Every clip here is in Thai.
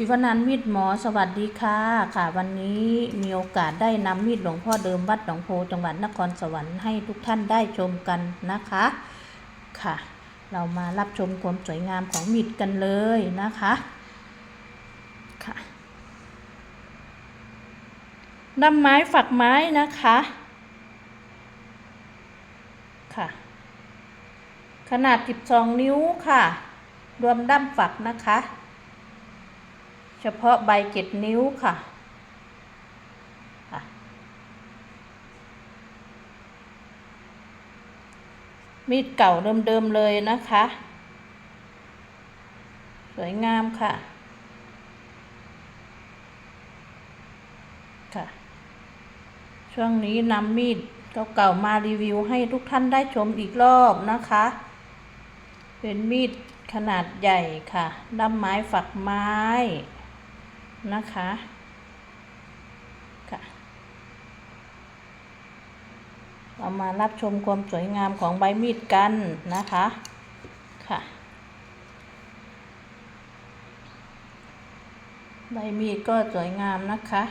ศิวนันมีดหมอสวัสดีค่ะค่ะ วันนี้มีโอกาสได้นำมีดหลวงพ่อเดิมวัดหนองโพจังหวัดนครสวรรค์ให้ทุกท่านได้ชมกันนะคะค่ะ เรามารับชมความสวยงามของมีดกันเลยนะคะค่ะนำไม้ฝักไม้นะคะค่ะ ขนาด 12 นิ้วค่ะ รวมด้ามฝักนะคะ เฉพาะใบเจ็ดนิ้วค่ะมีดเก่าเดิมๆเลยนะคะ สวยงามค่ะ ค่ะ ช่วงนี้นำมีดเก่าๆมารีวิวให้ทุกท่านได้ชมอีกรอบนะคะ เป็นมีดขนาดใหญ่ค่ะด้ามไม้ฝักไม้ นะคะค่ะเรามารับชมความสวยงามของใบมีดกันนะคะค่ะใบมีดก็สวยงามนะคะ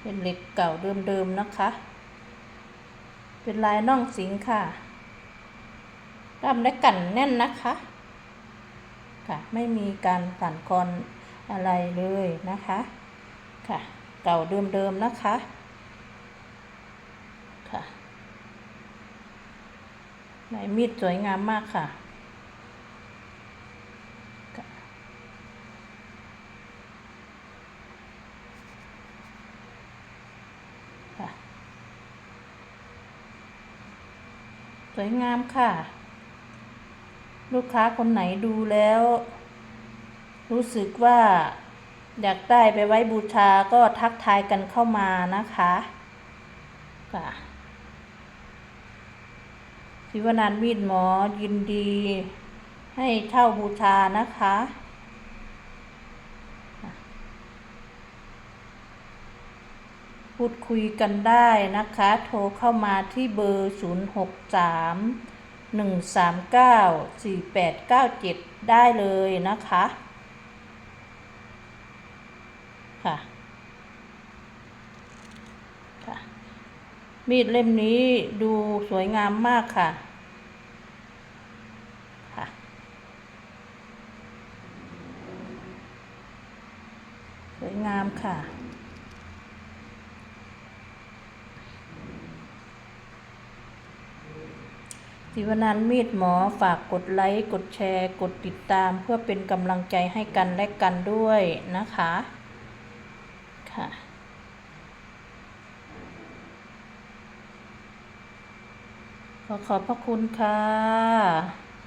เป็นเหล็กเก่าเดิมๆนะคะ เป็นลายน่องสิงค่ะดำและกันแน่นนะคะ ค่ะ ไม่มีการสั่นคลอน อะไรเลยนะคะ ค่ะ เก่าเดิมๆนะคะ ค่ะลายมีดสวยงามมากค่ะค่ะค่ะสวยงามค่ะ ลูกค้าคนไหนดูแล้ว รู้สึกว่าอยากได้ไปไว้บูชาก็ทักทายกันเข้ามานะคะค่ะศิวนันท์มีดหมอยินดี ให้เช่าบูชานะคะพูดคุยกันได้นะคะ โทรเข้ามาที่เบอร์ 063หนึ่งสามเก้าสี่แปดเก้าเจ็ดได้เลยนะคะ ค่ะ ค่ะ มีดเล่มนี้ดูสวยงามมากค่ะ ค่ะ สวยงามค่ะศิวนันมีดหมอฝากกดไลค์ กดแชร์ กดติดตามเพื่อเป็นกำลังใจให้กันและกันด้วยนะคะ ค่ะ ขอขอบพระคุณค่ะ